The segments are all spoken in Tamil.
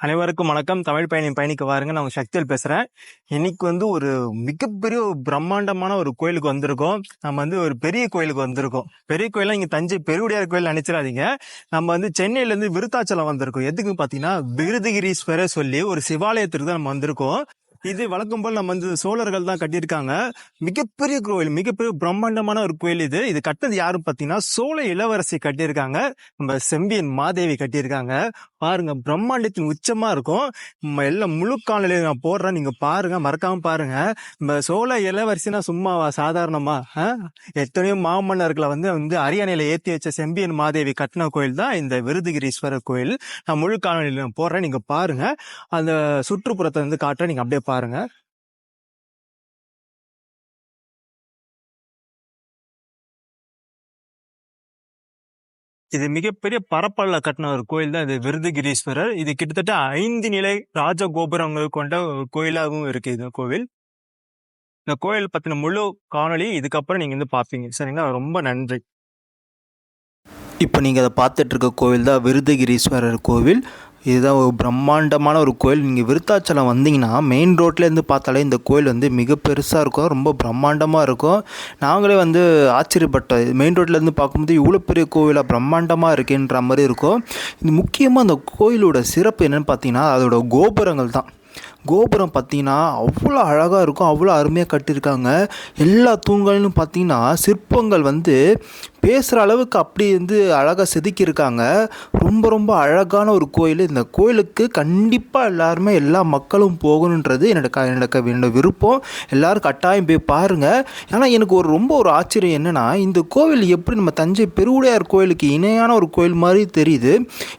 அனைவருக்கும் வணக்கம். தமிழ் பயணி பயணிக்க வாருங்க. நான் சக்தியில் பேசுகிறேன் பேசுறேன். இன்னைக்கு வந்து ஒரு மிகப்பெரிய ஒரு பிரம்மாண்டமான ஒரு கோயிலுக்கு வந்திருக்கோம். நம்ம வந்து ஒரு பெரிய கோயிலுக்கு வந்திருக்கோம். பெரிய கோயிலாம் இங்கே தஞ்சை பெருவுடையார் கோயில் நினைச்சிடாதீங்க. நம்ம வந்து சென்னையிலேருந்து விருத்தாச்சலம் வந்திருக்கோம். எதுக்கு பார்த்தீங்கன்னா விருதுகிரீஸ்வரர் சொல்லி ஒரு சிவாலயத்திற்கு தான் நம்ம வந்திருக்கோம். இது வழக்கம் போல் நம்ம வந்து சோழர்கள் தான் கட்டியிருக்காங்க. மிகப்பெரிய கோயில் மிகப்பெரிய பிரம்மாண்டமான ஒரு கோயில் இது. இது கட்டினது யாரும் பார்த்தீங்கன்னா சோழ இளவரசி கட்டியிருக்காங்க. நம்ம செம்பியன் மாதேவி கட்டியிருக்காங்க. பாருங்க பிரம்மாண்டத்தின் உச்சமா இருக்கும். நம்ம எல்லாம் முழு காலையில நான் போடுறேன். நீங்க பாருங்க மறக்காம பாருங்க. நம்ம சோழ இளவரசினா சும்மாவா சாதாரணமா? எத்தனையோ மாமன்னர்களை வந்து வந்து அரியணையில ஏற்றி வச்ச செம்பியன் மாதேவி கட்டின கோயில் தான் இந்த விருதுகிரீஸ்வரர் கோயில். நான் முழு காலையில போடுறேன். நீங்க பாருங்க. அந்த சுற்றுப்புறத்தை வந்து காட்டுறேன். நீங்க அப்படியே பாருங்க. பாருங்க. இது மிகப்பெரிய பரப்பல்ல கட்டின ஒரு கோயில் தான் இது விருதுகிரீஸ்வரர். இது கிட்டத்தட்ட ஐந்து நிலை ராஜகோபுரங்கள் கொண்ட ஒரு கோயிலாகவும் இருக்கு இந்த கோவில். இந்த கோயில் பத்தின முழு காணொலி இதுக்கப்புறம் நீங்க வந்து பாப்பீங்க. சரிங்களா? ரொம்ப நன்றி. இப்போ நீங்கள் அதை பார்த்துட்டு இருக்க கோவில் தான் விருதுகிரீஸ்வரர் கோவில். இதுதான் ஒரு பிரம்மாண்டமான ஒரு கோயில். நீங்கள் விருத்தாச்சலம் வந்தீங்கன்னா மெயின் ரோட்லேருந்து பார்த்தாலே இந்த கோயில் வந்து மிக பெருசாக இருக்கும். ரொம்ப பிரம்மாண்டமாக இருக்கும். நாங்களே வந்து ஆச்சரியப்பட்டோம். மெயின் ரோட்லேருந்து பார்க்கும்போது இவ்வளோ பெரிய கோவிலாக பிரம்மாண்டமாக இருக்குன்ற மாதிரி இருக்கும். இது முக்கியமாக அந்த கோயிலோட சிறப்பு என்னென்னு பார்த்தீங்கன்னா அதோட கோபுரங்கள் தான். கோபுரம் பார்த்தீங்கன்னா அவ்வளோ அழகாக இருக்கும் அவ்வளோ அருமையாக கட்டியிருக்காங்க. எல்லா தூண்களிலும் பார்த்தீங்கன்னா சிற்பங்கள் வந்து பேசுகிற அளவுக்கு அப்படி வந்து அழகாக செதுக்கியிருக்காங்க. ரொம்ப ரொம்ப அழகான ஒரு கோயில். இந்த கோயிலுக்கு கண்டிப்பாக எல்லாருமே எல்லா மக்களும் போகணுன்றது என்னோட க என்னோட என்னோட விருப்பம். எல்லோரும் கட்டாயம் போய் பாருங்கள் ஏன்னா எனக்கு ஒரு ரொம்ப ஒரு ஆச்சரியம் என்னென்னா இந்த கோவில் எப்படி நம்ம தஞ்சை பெருவுடையார் கோயிலுக்கு இணையான ஒரு கோயில் மாதிரி தெரியுது.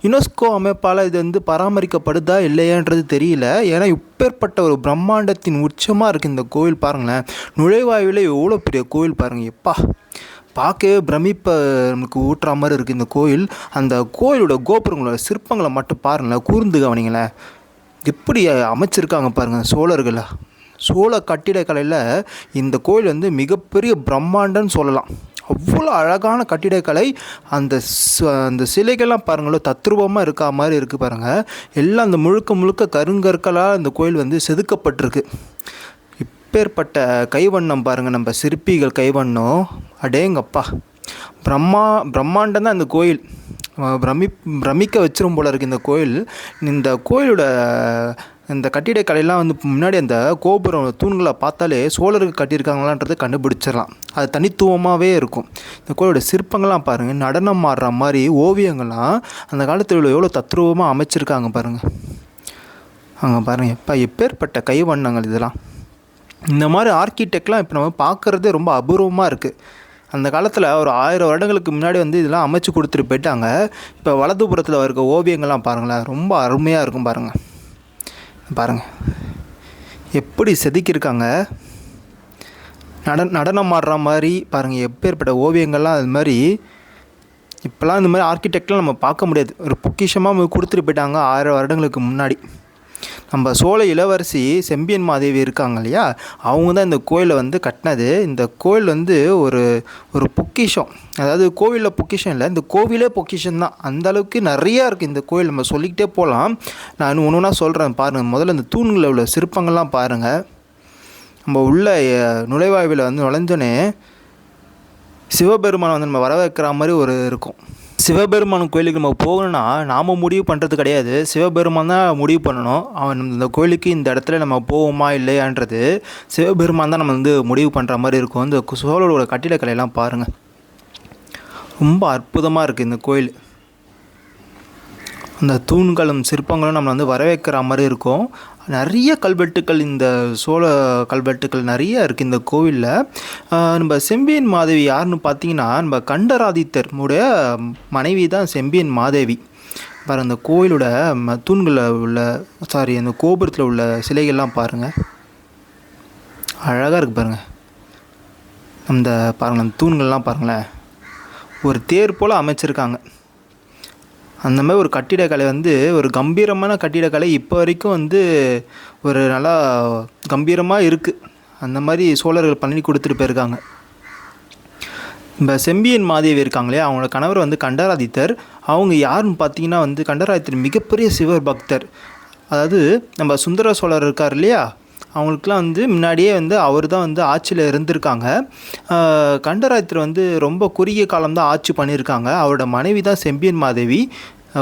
யுனெஸ்கோ அமைப்பால் இது வந்து பராமரிக்கப்படுதா இல்லையான்றது தெரியல. ஏன்னா அப்பேற்பட்ட ஒரு பிரம்மாண்டத்தின் உச்சமாக இருக்குது இந்த கோவில் பாருங்களேன். நுழைவாயிலே எவ்வளோ பெரிய கோவில் பாருங்கள் எப்பா பார்க்கவே பிரமிப்பை நமக்கு ஊட்டுற மாதிரி இருக்குது இந்த கோயில் அந்த கோயிலோட கோபுரங்களோட சிற்பங்களை மட்டும் பாருங்களேன். கூர்ந்து கவனிங்களேன். எப்படி அமைச்சிருக்காங்க பாருங்கள் சோழர்கள். சோழ கட்டிடக்கலையில் இந்த கோயில் வந்து மிகப்பெரிய பிரம்மாண்டம்னு சொல்லலாம். அவ்வளோ அழகான கட்டிடக்கலை. அந்த அந்த சிலைகள்லாம் பாருங்களேன் தத்ரூபமாக இருக்கா மாதிரி இருக்குது பாருங்கள் எல்லாம் அந்த முழுக்க முழுக்க கருங்கற்களால் அந்த கோயில் வந்து செதுக்கப்பட்டிருக்கு. இப்பேற்பட்ட கைவண்ணம் பாருங்கள் நம்ம சிற்பிகள் கைவண்ணம். அடேங்கப்பா. பிரம்மா பிரம்மாண்டம் தான் இந்த கோயில். பிரமி பிரமிக்க வச்சிரும் போல இருக்குது இந்த கோயில். இந்த கோயிலோட இந்த கட்டிடக்கலையெல்லாம் வந்து முன்னாடி அந்த கோபுரம் தூண்களை பார்த்தாலே சோழருக்கு கட்டியிருக்காங்களான்றதை கண்டுபிடிச்சிடலாம். அது தனித்துவமாகவே இருக்கும். இந்த கோயிலோட சிற்பங்கள்லாம் பாருங்கள் நடனம் ஆடுற மாதிரி ஓவியங்கள்லாம் அந்த காலத்தில் எவ்வளோ தத்ரூபமாக அமைச்சிருக்காங்க பாருங்கள் அங்கே பாருங்கள் எப்போ எப்பேற்பட்ட கைவண்ணங்கள் இதெல்லாம். இந்த மாதிரி ஆர்கிடெக்ட்லாம் இப்போ நம்ம பார்க்குறதே ரொம்ப அபூர்வமாக இருக்குது அந்த காலத்தில் ஒரு ஆயிரம் வருடங்களுக்கு முன்னாடி வந்து இதெல்லாம் அமைச்சு கொடுத்துட்டு போயிட்டாங்க. இப்போ வலதுபுறத்தில் இருக்க ஓவியங்கள்லாம் பாருங்களேன் ரொம்ப அருமையாக இருக்கும் பாருங்கள் பாருங்கள் எப்படி செதுக்கியிருக்காங்க? நட நடனம் ஆடுற மாதிரி பாருங்கள் எப்பேற்பட்ட ஓவியங்கள்லாம் அது மாதிரி இப்போலாம் இந்த மாதிரி ஆர்கிடெக்ட்லாம் நம்ம பார்க்க முடியாது. ஒரு பொக்கிஷமாக கொடுத்துட்டு போயிட்டாங்க ஆயிரம் வருடங்களுக்கு முன்னாடி. நம்ம சோழ இளவரசி செம்பியன் மாதேவி இருக்காங்க இல்லையா? அவங்க தான் இந்த கோயிலை வந்து கட்டினது. இந்த கோயில் வந்து ஒரு ஒரு பொக்கிஷம். அதாவது கோவிலில் பொக்கிஷன் இல்லை. இந்த கோவிலே பொக்கிஷன் தான். அந்த அளவுக்கு நிறையா இருக்குது இந்த கோயில். நம்ம சொல்லிக்கிட்டே போகலாம் நான் ஒன்று ஒன்றா சொல்கிறேன் பாருங்கள் முதல்ல இந்த தூண்களில் உள்ள சிற்பங்கள்லாம் பாருங்கள் நம்ம உள்ள நுழைவாயுவில் வந்து நுழைஞ்சோன்னே சிவபெருமானை வந்து நம்ம வரவேற்கிற மாதிரி ஒரு இருக்கும். சிவபெருமான் கோயிலுக்கு நம்ம போகணும்னா நாம் முடிவு பண்ணுறது கிடையாது. சிவபெருமான் தான் முடிவு பண்ணணும். அவன் இந்த கோயிலுக்கு இந்த இடத்துல நம்ம போவோமா இல்லையான்றது சிவபெருமான் தான் நம்ம வந்து முடிவு பண்ணுற மாதிரி இருக்கும். இந்த சோழரோட கட்டிடக்கலையெல்லாம் பாருங்கள் ரொம்ப அற்புதமாக இருக்குது இந்த கோயில். அந்த தூண்களும் சிற்பங்களும் நம்மளை வந்து வரவேற்கிற மாதிரி இருக்கும். நிறைய கல்வெட்டுக்கள் இந்த சோழ கல்வெட்டுக்கள் நிறைய இருக்குது இந்த கோவிலில். நம்ம செம்பியன் மாதேவி யாருன்னு பார்த்தீங்கன்னா நம்ம கண்டராதித்தர் உடைய மனைவி தான் செம்பியன் மாதேவி. பாரு அந்த கோயிலோட ம- தூண்களில் உள்ள சாரி அந்த கோபுரத்தில் உள்ள சிலைகள்லாம் பாருங்கள் அழகாக இருக்குது பாருங்கள் அந்த பாருங்கள் அந்த தூண்கள்லாம் பாருங்களேன். ஒரு தேர் போல் அமைச்சிருக்காங்க. அந்த மாதிரி ஒரு கட்டிடக்கலை வந்து ஒரு கம்பீரமான கட்டிடக்கலை இப்போ வரைக்கும் வந்து ஒரு நல்லா கம்பீரமாக இருக்குது அந்த மாதிரி சோழர்கள் பண்ணி கொடுத்துட்டு போயிருக்காங்க. இந்த செம்பியன் மாதேவி இருக்காங்களே அவங்களோட கணவர் வந்து கண்டராதித்தர். அவங்க யாருன்னு பார்த்தீங்கன்னா வந்து கண்டராதித்தர் மிகப்பெரிய சிவர் பக்தர் அதாவது நம்ம சுந்தர சோழர் இருக்கார் இல்லையா? அவங்களுக்குலாம் வந்து முன்னாடியே வந்து அவர் தான் வந்து ஆட்சியில் இருந்திருக்காங்க. ஆஹ் கண்டராயத்தில் வந்து ரொம்ப குறுகிய காலம் தான் ஆட்சி பண்ணியிருக்காங்க. அவரோட மனைவி தான் செம்பியன் மாதேவி.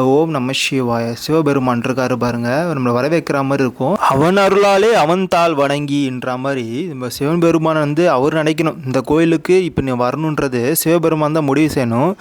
ஓம் நம்ம சிவாய. சிவபெருமான் இருக்காரு பாருங்க. நம்மளை வரவேற்கிற மாதிரி இருக்கும். அவன் அருளாலே அவன் தாள் வணங்கின்ற மாதிரி நம்ம சிவன் பெருமான் வந்து அவர் நினைக்கணும். இந்த கோயிலுக்கு இப்போ நீ வரணுன்றது சிவபெருமான் தான் முடிவு செய்யணும்.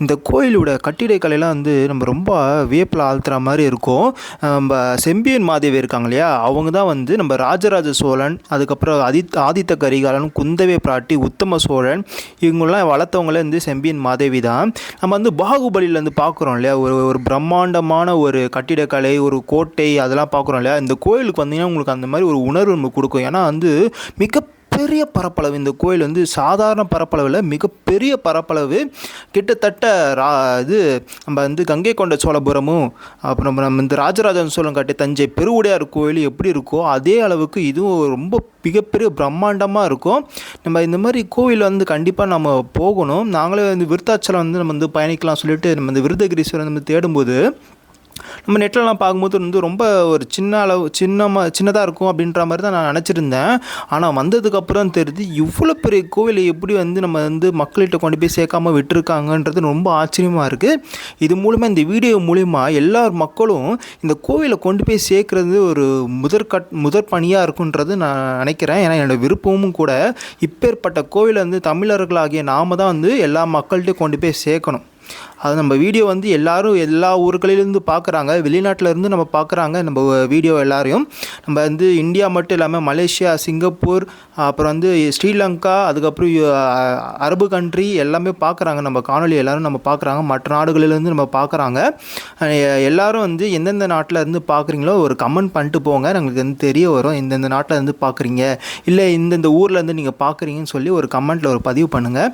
இந்த கோயிலோட கட்டிடக்கலையெல்லாம் வந்து நம்ம ரொம்ப வியப்பில் ஆழ்த்துற மாதிரி இருக்கும். நம்ம செம்பியன் மாதேவி இருக்காங்க இல்லையா? அவங்க தான் வந்து நம்ம ராஜராஜ சோழன் அதுக்கப்புறம் ஆதித் ஆதித்த கரிகாலன் குந்தவை பிராட்டி உத்தம சோழன் இவங்கெல்லாம் வளர்த்தவங்களே வந்து செம்பியன் மாதேவி தான். நம்ம வந்து பாகுபலியில் வந்து பார்க்குறோம் இல்லையா? ஒரு ஒரு பிரம்மாண்டமான ஒரு கட்டிடக்கலை ஒரு கோட்டை அதெல்லாம் பார்க்குறோம் இல்லையா? இந்த கோயிலுக்கு வந்தீங்கன்னா உங்களுக்கு அந்த மாதிரி ஒரு உணர்வு கொடுக்கும். ஏன்னா வந்து மிக பெரிய பரப்பளவு. இந்த கோயில் வந்து சாதாரண பரப்பளவில் மிகப்பெரிய பரப்பளவு. கிட்டத்தட்ட ரா இது நம்ம வந்து கங்கை கொண்ட சோழபுரமும் அப்புறம் நம்ம இந்த ராஜராஜன் சோழன் கட்டிய தஞ்சை பெருவுடையார் கோயில் எப்படி இருக்கோ அதே அளவுக்கு இதுவும் ரொம்ப மிகப்பெரிய பிரம்மாண்டமாக இருக்கும். நம்ம இந்த மாதிரி கோவில் வந்து கண்டிப்பாக நம்ம போகணும். நாங்களே வந்து விருத்தாச்சலம் வந்து நம்ம வந்து பயணிக்கலாம் சொல்லிட்டு நம்ம இந்த விருதகிரீஸ்வரர் நம்ம தேடும்போது நம்ம நெட்லலாம் பார்க்கும்போது வந்து ரொம்ப ஒரு சின்ன அளவு சின்னமாக சின்னதாக இருக்கும் அப்படின்ற மாதிரி தான் நான் நினச்சிருந்தேன். ஆனால் வந்ததுக்கப்புறம் தெரியுது இவ்வளோ பெரிய கோவிலை எப்படி வந்து நம்ம வந்து மக்கள்கிட்ட கொண்டு போய் சேர்க்காம விட்டுருக்காங்கன்றது ரொம்ப ஆச்சரியமாக இருக்குது இது மூலமாக இந்த வீடியோ மூலிமா எல்லா மக்களும் இந்த கோவிலை கொண்டு போய் சேர்க்குறது ஒரு முதற்கட் முதற் பணியாக இருக்குன்றது நான் நினைக்கிறேன். ஏன்னா என்னோடய விருப்பமும் கூட இப்பேற்பட்ட கோவிலை வந்து தமிழர்களாகிய நாம தான் வந்து எல்லா மக்கள்கிட்டையும் கொண்டு போய் சேர்க்கணும். அது நம்ம வீடியோ வந்து எல்லோரும் எல்லா ஊர்களிலேருந்து பார்க்குறாங்க வெளிநாட்டிலேருந்து நம்ம பார்க்குறாங்க நம்ம வீடியோ எல்லாரையும். நம்ம வந்து இந்தியா மட்டும் இல்லாமல் மலேசியா சிங்கப்பூர் அப்புறம் வந்து ஸ்ரீலங்கா அதுக்கப்புறம் அரபு கண்ட்ரி எல்லாமே பார்க்குறாங்க நம்ம காணொலி எல்லாரும் நம்ம பார்க்குறாங்க மற்ற நாடுகளிலேருந்து நம்ம பார்க்குறாங்க எல்லோரும் வந்து எந்தெந்த நாட்டில் இருந்து பார்க்குறீங்களோ ஒரு கமெண்ட் பண்ணிட்டு போங்க. நம்மளுக்கு வந்து தெரிய வரும். எந்தெந்த நாட்டில் இருந்து பார்க்குறீங்க இல்லை இந்தந்த ஊர்லேருந்து நீங்கள் பார்க்குறீங்கன்னு சொல்லி ஒரு கமெண்ட்டில் ஒரு பதிவு பண்ணுங்கள்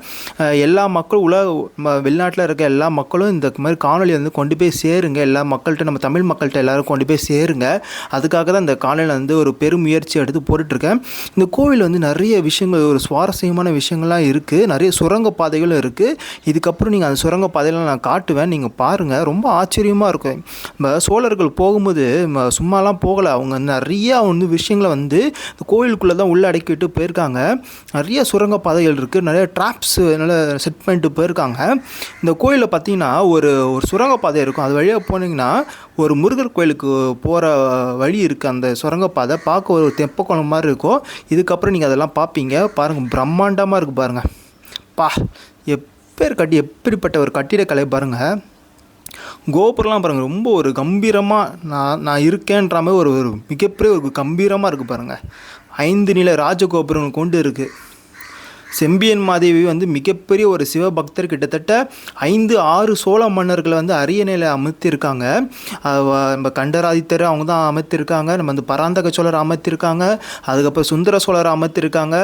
எல்லா மக்களும் உலக ம- வெளிநாட்டில் இருக்க எல்லா மக்களும் இந்த மாதிரி காணொலி வந்து கொண்டு போய் சேருங்க. எல்லா மக்கள்கிட்ட நம்ம தமிழ் மக்கள்கிட்ட எல்லாரும் கொண்டு போய் சேருங்க. அதுக்காக தான் இந்த காணொலியில் வந்து ஒரு பெரும் முயற்சி எடுத்து போட்டுட்ருக்கேன். இந்த கோவில் வந்து நிறைய விஷயங்கள் ஒரு சுவாரஸ்யமான விஷயங்கள்லாம் இருக்குது நிறைய சுரங்க பாதைகளும் இருக்குது இதுக்கப்புறம் நீங்கள் அந்த சுரங்க பாதையெல்லாம் நான் காட்டுவேன். நீங்கள் பாருங்கள் ரொம்ப ஆச்சரியமாக இருக்கும். நம்ம சோழர்கள் போகும்போது சும்மாலாம் போகலை. அவங்க நிறையா வந்து விஷயங்களை வந்து இந்த கோவிலுக்குள்ளே தான் உள்ள அடக்கிட்டு போயிருக்காங்க. நிறைய சுரங்க பாதைகள் இருக்குது நிறைய ட்ராப்ஸ் நல்லா செட் பண்ணிட்டு போயிருக்காங்க. இந்த கோயிலில் பார்த்தீங்கன்னா ஒரு ஒரு சுரங்கப்பாதை இருக்கும். அது வழியாக போனீங்கன்னா ஒரு முருகர் கோயிலுக்கு போகிற வழி இருக்குது அந்த சுரங்கப்பாதை பார்க்க ஒரு தெப்பக்குளம் மாதிரி இருக்கும். இதுக்கப்புறம் நீங்கள் அதெல்லாம் பார்ப்பீங்க. பாருங்கள் பிரம்மாண்டமாக இருக்குது பாருங்கள் பா எப்பேர் கட்டி எப்படிப்பட்ட ஒரு கட்டிடக்கலை பாருங்கள் கோபுரம்லாம் பாருங்கள் ரொம்ப ஒரு கம்பீரமாக நான் நான் இருக்கேன்ற மாதிரி ஒரு ஒரு மிகப்பெரிய ஒரு கம்பீரமாக இருக்குது பாருங்கள் ஐந்து நில ராஜகோபுரம் கொண்டு இருக்குது செம்பியன் மாதேவி வந்து மிகப்பெரிய ஒரு சிவபக்தர் கிட்டத்தட்ட ஐந்து ஆறு சோழ மன்னர்களை வந்து அரியணையில் அமர்த்தியிருக்காங்க நம்ம கண்டராதித்தர் அவங்க தான் அமர்த்திருக்காங்க நம்ம வந்து பராந்தக சோழர் அமர்த்திருக்காங்க அதுக்கப்புறம் சுந்தர சோழர் அமர்த்தியிருக்காங்க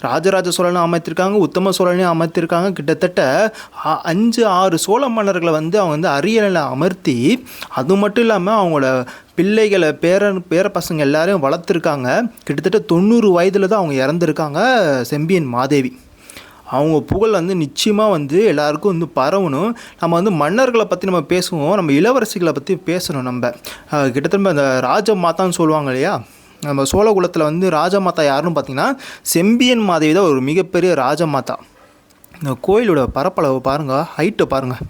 ராஜராஜ சோழனை அமைத்திருக்காங்க உத்தம சோழனையும் அமைத்திருக்காங்க. கிட்டத்தட்ட அ- அஞ்சு ஆறு சோழ மன்னர்களை வந்து அவங்க வந்து அரியணையில் அமர்த்தி அது மட்டும் இல்லாமல் அவங்களோட பிள்ளைகளை பேரன் பேர பசங்க எல்லாரையும் வளர்த்துருக்காங்க. கிட்டத்தட்ட தொண்ணூறு வயதில் தான் அவங்க இறந்துருக்காங்க செம்பியன் மாதேவி. அவங்க புகழ் வந்து நிச்சயமாக வந்து எல்லாருக்கும் வந்து பரவணும். நம்ம வந்து மன்னர்களை பற்றி நம்ம பேசுவோம் நம்ம இளவரசிகளை பற்றி பேசணும் நம்ம. கிட்டத்தட்ட அந்த ராஜ மாதான்னு சொல்லுவாங்க இல்லையா? நம்ம சோழகுலத்தில் வந்து ராஜமாதா யாருன்னு பார்த்தீங்கன்னா செம்பியன் மாதேவி தான் ஒரு மிகப்பெரிய ராஜமாதா. இந்த கோயிலோட பரப்பளவு பாருங்கள் ஹைட்டை பாருங்கள்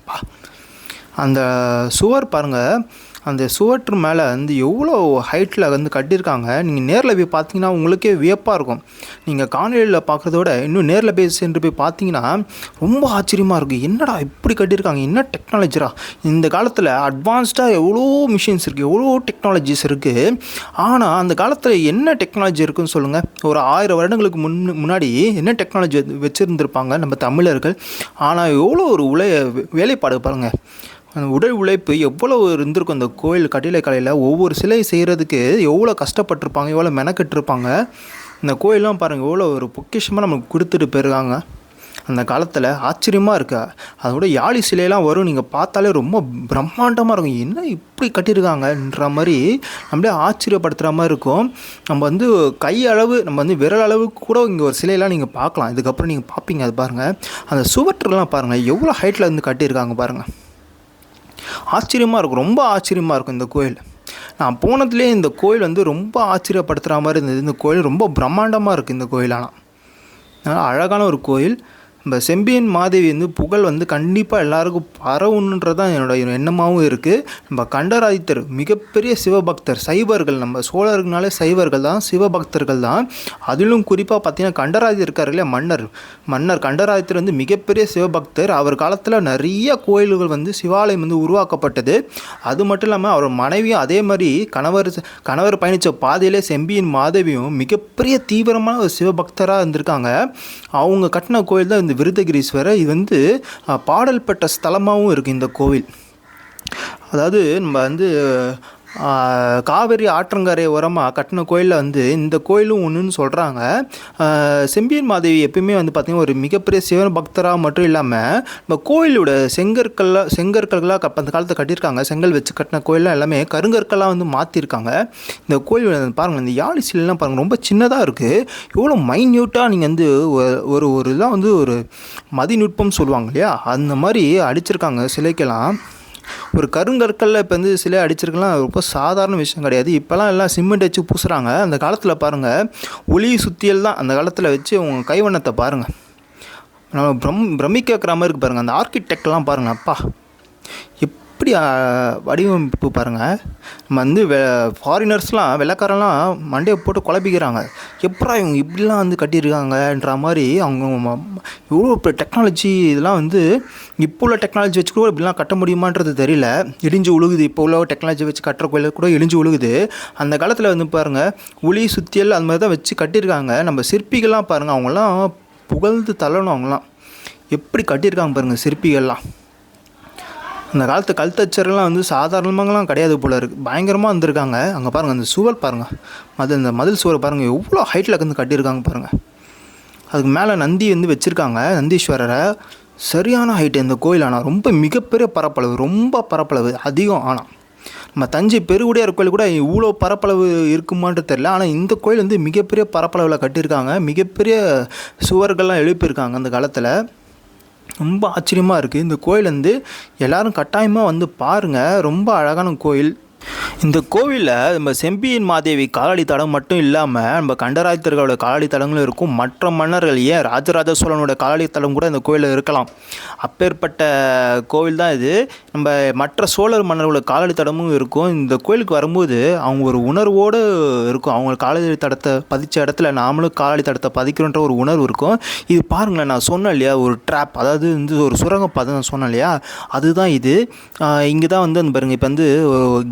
அந்த சுவர் பாருங்கள் அந்த சுவற்று மேலே வந்து எவ்வளோ ஹைட்டில் வந்து கட்டியிருக்காங்க நீங்கள் நேரில் போய் பார்த்தீங்கன்னா உங்களுக்கே வியப்பாக இருக்கும். நீங்கள் காணொலியில் பார்க்குறத விட இன்னும் நேரில் போய் சென்று போய் பார்த்தீங்கன்னா ரொம்ப ஆச்சரியமாக இருக்கும் என்னடா இப்படி கட்டியிருக்காங்க? என்ன டெக்னாலஜிரா இந்த காலத்தில் அட்வான்ஸ்டாக எவ்வளோ மிஷின்ஸ் இருக்குது எவ்வளோ டெக்னாலஜிஸ் இருக்குது ஆனால் அந்த காலத்தில் என்ன டெக்னாலஜி இருக்குதுன்னு சொல்லுங்கள் ஒரு ஆயிரம் வருடங்களுக்கு முன் முன்னாடி என்ன டெக்னாலஜி வச்சுருந்துருப்பாங்க நம்ம தமிழர்கள்? ஆனால் எவ்வளோ ஒரு உலை வேலைப்பாடு பாருங்கள் அந்த உடல் உழைப்பு எவ்வளோ இருந்திருக்கும் அந்த கோயில் கட்டிடக்கலையில் ஒவ்வொரு சிலை செய்கிறதுக்கு எவ்வளோ கஷ்டப்பட்டிருப்பாங்க எவ்வளோ மெனக்கெட்டிருப்பாங்க? இந்த கோயிலெலாம் பாருங்கள் எவ்வளோ ஒரு பொக்கிஷமாக நமக்கு கொடுத்துட்டு போயிருக்காங்க. அந்த காலத்தில் ஆச்சரியமாக இருக்கா. அதோட யாழி சிலையெல்லாம் வரும் நீங்கள் பார்த்தாலே ரொம்ப பிரம்மாண்டமாக இருக்கும். என்ன இப்படி கட்டியிருக்காங்கன்ற மாதிரி நம்மளே ஆச்சரியப்படுத்துகிற மாதிரி இருக்கும். நம்ம வந்து கை அளவு நம்ம வந்து விரல் அளவு கூட இங்கே ஒரு சிலையெல்லாம் நீங்கள் பார்க்கலாம். இதுக்கப்புறம் நீங்கள் பார்ப்பீங்க அது பாருங்கள் அந்த சுவற்றுலாம் பாருங்கள் எவ்வளோ ஹைட்டில் இருந்து கட்டியிருக்காங்க பாருங்கள் ஆச்சரியமாக இருக்கும். ரொம்ப ஆச்சரியமாக இருக்கும் இந்த கோயில். நான் போனதுலேயே இந்த கோயில் வந்து ரொம்ப ஆச்சரியப்படுத்துகிற மாதிரி இருந்தது. இந்த கோயில் ரொம்ப பிரம்மாண்டமாக இருக்குது இந்த கோயில் ஆனால் அழகான ஒரு கோயில். நம்ம செம்பியன் மாதேவி வந்து புகழ் வந்து கண்டிப்பாக எல்லாருக்கும் பரவுன்றது தான் என்னோட எண்ணமாகவும் இருக்குது நம்ம கண்டராதித்தர் மிகப்பெரிய சிவபக்தர் சைவர்கள் நம்ம சோழர்கள்னாலே சைவர்கள் தான் சிவபக்தர்கள் தான் அதிலும் குறிப்பாக பார்த்தீங்கன்னா கண்டராதித்தர் இருக்கார் இல்லையா மன்னர். மன்னர் கண்டராதித்தர் வந்து மிகப்பெரிய சிவபக்தர். அவர் காலத்தில் நிறைய கோயில்கள் வந்து சிவாலயம் வந்து உருவாக்கப்பட்டது. அது மட்டும் இல்லாமல் அவர் மனைவியும் அதே மாதிரி கணவர் கணவர் பயணித்த பாதையிலே செம்பியின் மாதவியும் மிகப்பெரிய தீவிரமான ஒரு சிவபக்தராக இருந்திருக்காங்க. அவங்க கட்டின கோயில் தான் இந்த விருதகிரீஸ்வரர் இது வந்து பாடல் பெற்ற ஸ்தலமாகவும் இருக்குது இந்த கோவில். அதாவது நம்ம வந்து காவிரி ஆற்றங்கரை ஓரமாக கட்டின கோயிலில் வந்து இந்த கோயிலும் ஒன்றுன்னு சொல்கிறாங்க செம்பியன் மாதேவி எப்பயுமே வந்து பார்த்திங்கன்னா ஒரு மிகப்பெரிய சிவன் பக்தராக மட்டும் இல்லாமல் நம்ம கோயிலோட செங்கற்கள்லாம் செங்கற்கள்லாம் அந்த காலத்தை கட்டியிருக்காங்க. செங்கல் வச்சு கட்டின கோயிலாம் எல்லாமே கருங்கற்களாக வந்து மாற்றிருக்காங்க இந்த கோயில் பாருங்கள் இந்த யாழி சிலைலாம் பாருங்கள் ரொம்ப சின்னதாக இருக்குது எவ்வளோ மைன்யூட்டாக நீங்கள் வந்து ஒரு ஒரு இதாக வந்து ஒரு மதிநுட்பம் சொல்லுவாங்க இல்லையா? அந்த மாதிரி அடிச்சிருக்காங்க சிலைக்கெல்லாம். ஒரு கருங்கற்களில் இப்போ வந்து சிலை அடிச்சிருக்கலாம் ரொம்ப சாதாரண விஷயம் கிடையாது. இப்போல்லாம் எல்லாம் சிமெண்ட் வச்சு பூசுகிறாங்க அந்த காலத்தில் பாருங்கள் ஒளி சுத்தியல் தான். அந்த காலத்தில் வச்சு உங்கள் கைவண்ணத்தை பாருங்கள் நம்ம பிரம் பிரமிக்க வைக்கிற மாதிரி இருக்கு பாருங்கள் அந்த ஆர்கிடெக்ட்லாம் பாருங்கள் அப்பா. எப்படி வடிவமைப்பு பாருங்கள் நம்ம வந்து வெ ஃபாரினர்ஸ்லாம் வெள்ளக்காரெல்லாம் மண்டையை போட்டு குழப்பிக்கிறாங்க. எப்படா இவங்க இப்படிலாம் வந்து கட்டியிருக்காங்கன்ற மாதிரி அவங்க ம- எவ்வளோ இப்போ டெக்னாலஜி இதெல்லாம் வந்து இப்போ உள்ள டெக்னாலஜி வச்சு கூட இப்படிலாம் கட்ட முடியுமான்றது தெரியல. இடிஞ்சு உழுகுது. இப்போ உள்ள டெக்னாலஜி வச்சு கட்டுற கோயில் கூட இடிஞ்சு உழுகுது. அந்த காலத்தில் வந்து பாருங்கள் உளி சுத்தியல் அந்த மாதிரி தான் வச்சு கட்டியிருக்காங்க. நம்ம சிற்பிகள்லாம் பாருங்கள் அவங்களாம் புகழ்ந்து தள்ளணும் அவங்களாம் எப்படி கட்டியிருக்காங்க பாருங்கள் சிற்பிகள்லாம். அந்த காலத்து கல்தச்சர்லாம் வந்து சாதாரணமாகலாம் கிடையாது போல இருக்குது பயங்கரமாக வந்திருக்காங்க. அங்கே பாருங்கள் அந்த சுவர் பாருங்கள் அது இந்த மதில் சுவர் பாருங்கள் எவ்வளோ ஹைட்டில் வந்து கட்டியிருக்காங்க பாருங்கள் அதுக்கு மேலே நந்தி வந்து வச்சுருக்காங்க நந்தீஸ்வரரை. சரியான ஹைட்டு இந்த கோயில் ஆனால் ரொம்ப மிகப்பெரிய பரப்பளவு ரொம்ப பரப்பளவு அதிகம் ஆனால் நம்ம தஞ்சை பெருவுடையார் கோயில் கூட இவ்வளோ பரப்பளவு இருக்குமான்ட்டு தெரில ஆனால் இந்த கோயில் வந்து மிகப்பெரிய பரப்பளவில் கட்டியிருக்காங்க. மிகப்பெரிய சுவர்கள்லாம் எழுப்பியிருக்காங்க அந்த காலத்தில். ரொம்ப ஆச்சரியமாக இருக்குது இந்த கோயில் வந்து எல்லோரும் கட்டாயமாக வந்து பாருங்கள் ரொம்ப அழகான கோயில். இந்த கோவிலில் நம்ம செம்பியன் மாதேவி காலடி தடம் மட்டும் இல்லாமல் நம்ம கண்டராஜர்களோட காலடி தடங்களும் இருக்கும். மற்ற மன்னர்கள் ஏன் ராஜராஜ சோழனோட காலடி தடம் கூட இந்த கோயிலில் இருக்கலாம். அப்பேற்பட்ட கோவில் தான் இது. நம்ம மற்ற சோழர் மன்னர்களோட காலடி தடமும் இருக்கும். இந்த கோயிலுக்கு வரும்போது அவங்க ஒரு உணர்வோடு இருக்கும். அவங்க காலடி தடத்தை பதித்த இடத்துல நாமளும் காலடி தடத்தை பதிக்கிறோன்ற ஒரு உணர்வு இருக்கும். இது பாருங்களேன் நான் சொன்னேன் இல்லையா? ஒரு ட்ராப் அதாவது வந்து ஒரு சுரங்கப்பாதை நான் சொன்னேன் இல்லையா? அதுதான் இது. இங்கே தான் வந்து அந்த இப்போ வந்து